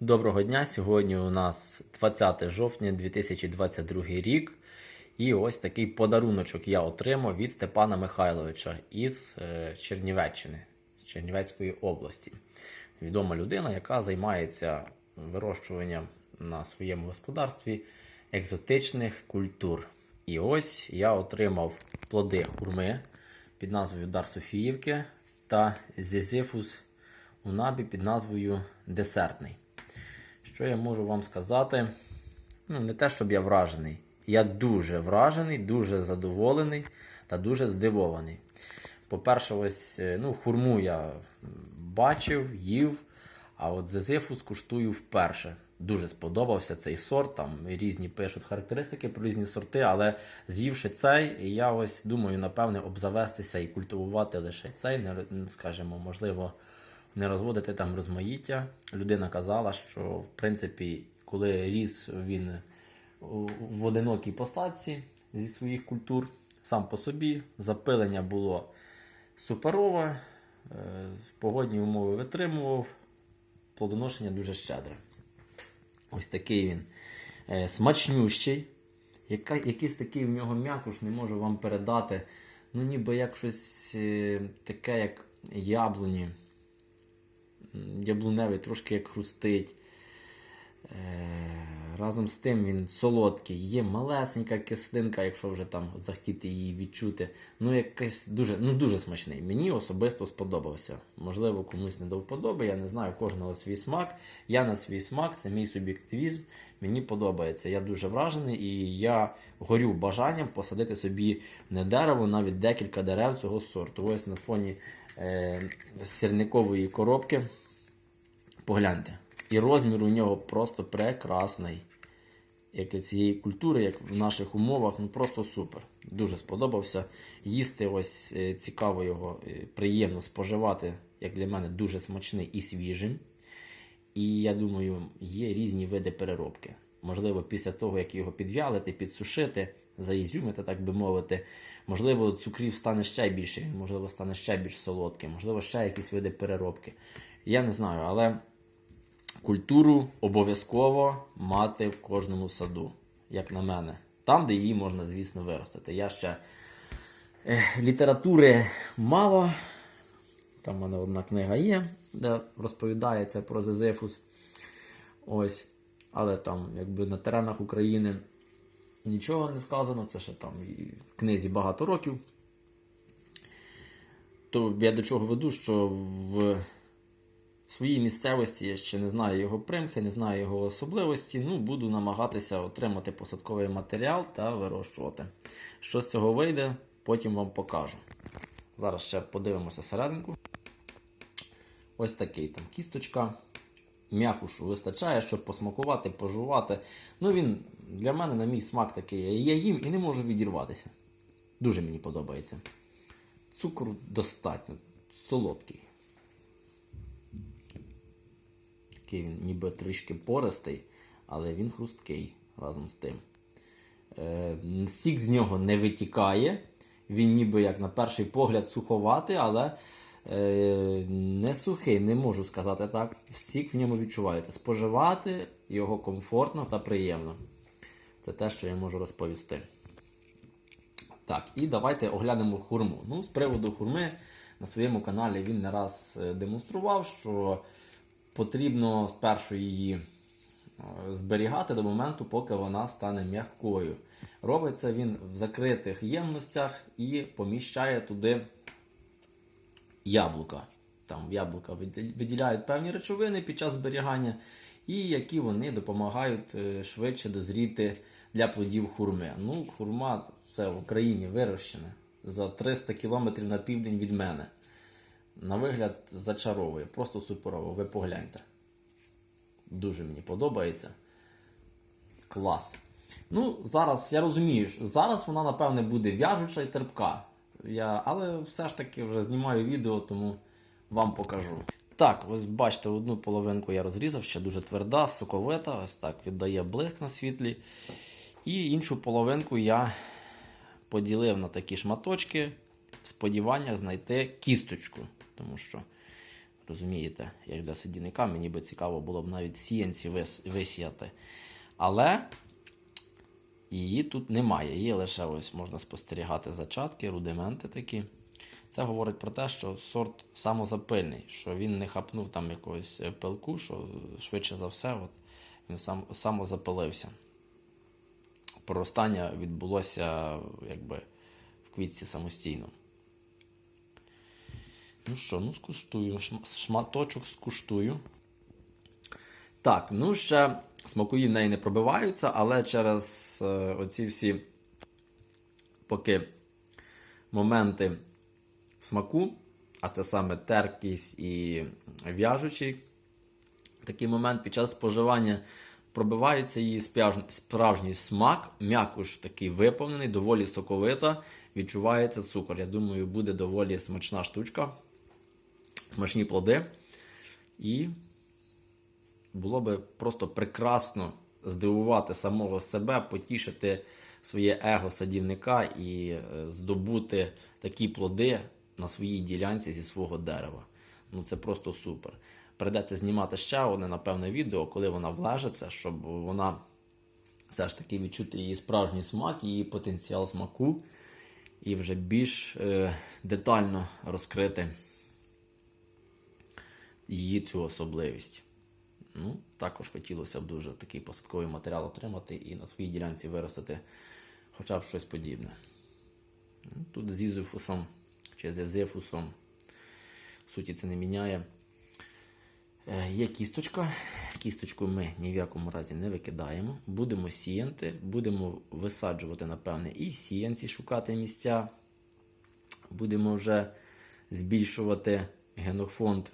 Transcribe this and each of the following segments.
Доброго дня! Сьогодні у нас 20 жовтня 2022 рік. І ось такий подаруночок я отримав від Степана Михайловича із е, Чернівеччини, з Чернівецької області. Відома людина, яка займається вирощуванням на своєму господарстві екзотичних культур. І ось я отримав плоди хурми під назвою Дар Софіївки та Зізифус унабі під назвою Десертний. Що я можу вам сказати? Ну, не те, щоб я вражений. Я дуже вражений, дуже задоволений та дуже здивований. По-перше, ось е, ну, хурму я бачив, їв, а от зезифус куштую вперше. Дуже сподобався цей сорт. Там різні пишуть характеристики про різні сорти, але з'ївши цей, я ось думаю, напевне, обзавестися і культивувати лише цей, скажімо, можливо, не розводити там розмаїття. Людина казала, що в принципі, коли ріс він в одинокій посадці зі своїх культур, сам по собі, запилення було суперове, е, погодні умови витримував, плодоношення дуже щедре. Ось такий він е, смачнющий. Яка, якийсь такий в нього м'якуш, не можу вам передати. Ну, ніби як щось е, таке, як яблуні. Яблуневий, трошки як хрустить. Е, Разом з тим він солодкий. Є малесенька кислинка, якщо вже там захотіти її відчути. Ну, якийсь дуже, ну, дуже смачний. Мені особисто сподобався. Можливо, комусь не до вподоби, я не знаю, кожного свій смак. Я на свій смак, це мій суб'єктивізм. Мені подобається. Я дуже вражений і я горю бажанням посадити собі не дерево, навіть декілька дерев цього сорту. Ось на фоні е, сірникової коробки. Погляньте. І розмір у нього просто прекрасний. Як і цієї культури, як в наших умовах, ну просто супер. Дуже сподобався. Їсти ось е, цікаво його, е, приємно споживати, як для мене, дуже смачний і свіжим. І я думаю, є різні види переробки. Можливо, після того, як його підвялити, підсушити, заізюмити, так би мовити, можливо, цукрів стане ще більше, можливо, стане ще більш солодким, можливо, ще якісь види переробки. Я не знаю, але культуру обов'язково мати в кожному саду, як на мене. Там, де її можна, звісно, виростити. Я ще літератури мало. Там в мене одна книга є, де розповідається про Зезифус. Ось. Але там, якби на теренах України нічого не сказано, це ще там і в книзі багато років. То я до чого веду, що в своїй місцевості я ще не знаю його примхи, не знаю його особливості. Ну, буду намагатися отримати посадковий матеріал та вирощувати. Що з цього вийде, потім вам покажу. Зараз ще подивимося серединку. Ось такий там кісточка. М'якушу вистачає, щоб посмакувати, пожувати. Ну, він для мене, на мій смак такий. Я їм і не можу відірватися. Дуже мені подобається. Цукру достатньо, солодкий. Такий він ніби трішки пористий, але він хрусткий разом з тим. Е, сік з нього не витікає. Він ніби як на перший погляд суховатий, але е, не сухий, не можу сказати так. Сік в ньому відчувається. Споживати його комфортно та приємно. Це те, що я можу розповісти. Так, і давайте оглянемо хурму. Ну, з приводу хурми на своєму каналі він не раз е, демонстрував, що потрібно спершу її е, зберігати до моменту, поки вона стане м'якою. Робиться він в закритих ємностях і поміщає туди яблука. Там яблука виділяють певні речовини під час зберігання, і які вони допомагають е, швидше дозріти для плодів хурми. Ну, хурма це в Україні вирощена за 300 кілометрів на південь від мене. На вигляд зачаровує, просто суперово. Ви погляньте. Дуже мені подобається. Клас. Ну, зараз я розумію, що зараз вона, напевне, буде в'яжуча і терпка. Я... Але все ж таки вже знімаю відео, тому вам покажу. Так, ось бачите, одну половинку я розрізав, ще дуже тверда, соковита, ось так віддає блиск на світлі. І іншу половинку я поділив на такі шматочки в сподіваннях знайти кісточку. Тому що розумієте, як для садівника, мені би цікаво було б навіть сіянці висіяти. Але її тут немає. Її лише ось можна спостерігати зачатки, рудименти такі. Це говорить про те, що сорт самозапильний, що він не хапнув там якогось е, пилку, що швидше за все от, він сам, самозапилився. Проростання відбулося якби в квітці самостійно. Ну що, ну скуштую. Шматочок скуштую. Так, ну ще смакові в неї не пробиваються, але через е, оці всі поки моменти в смаку, а це саме терпкість і в'яжучий, такий момент під час споживання пробивається її справжній смак, м'якуш такий виповнений, доволі соковита, відчувається цукор. Я думаю, буде доволі смачна штучка, смачні плоди. І було би просто прекрасно здивувати самого себе, потішити своє его садівника і е, здобути такі плоди на своїй ділянці зі свого дерева. Ну це просто супер. Придеться знімати ще одне, напевне, відео, коли вона влежиться, щоб вона все ж таки відчути її справжній смак, її потенціал смаку, і вже більш е, детально розкрити її цю особливість. Ну, також хотілося б дуже такий посадковий матеріал отримати і на своїй ділянці виростити хоча б щось подібне. Ну, Тут з ізофусом чи з езифусом суті це не міняє. Е, Є кісточка. Кісточку ми ні в якому разі не викидаємо. Будемо сіяти, будемо висаджувати, напевне, і сіянці шукати місця. Будемо вже збільшувати генофонд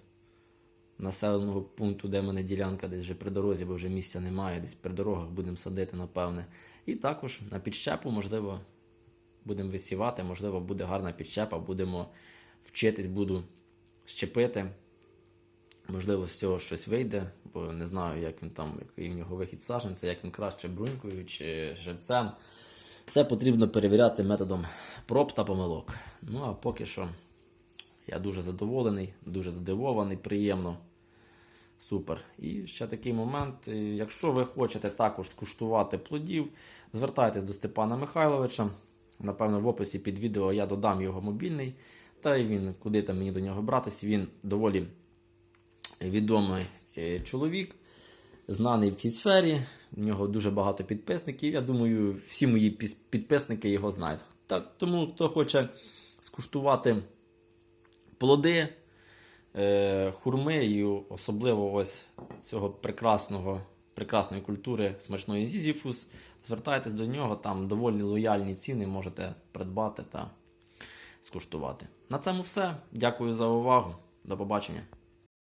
населеного пункту, де в мене ділянка, десь вже при дорозі, бо вже місця немає, десь при дорогах будемо садити, напевне. І також на підщепу, можливо, будемо висівати, можливо, буде гарна підщепа, будемо вчитись, буду щепити. Можливо, з цього щось вийде, бо не знаю, як він там, який в нього вихід саженця, як він краще брунькою чи живцем. Все потрібно перевіряти методом проб та помилок. Ну а поки що я дуже задоволений, дуже здивований, приємно. Супер. І ще такий момент. е, Якщо ви хочете також скуштувати плодів, звертайтесь до Степана Михайловича. Напевно, в описі під відео я додам його мобільний. Та й він, куди там мені до нього братись, він доволі відомий е, чоловік, знаний в цій сфері. У нього дуже багато підписників. Я думаю, всі мої підписники його знають. Так, тому хто хоче скуштувати плоди, хурми і особливо ось цього прекрасного, прекрасної культури смачної зізіфус, звертайтесь до нього, там доволі лояльні ціни можете придбати та скуштувати. На цьому все. Дякую за увагу. До побачення.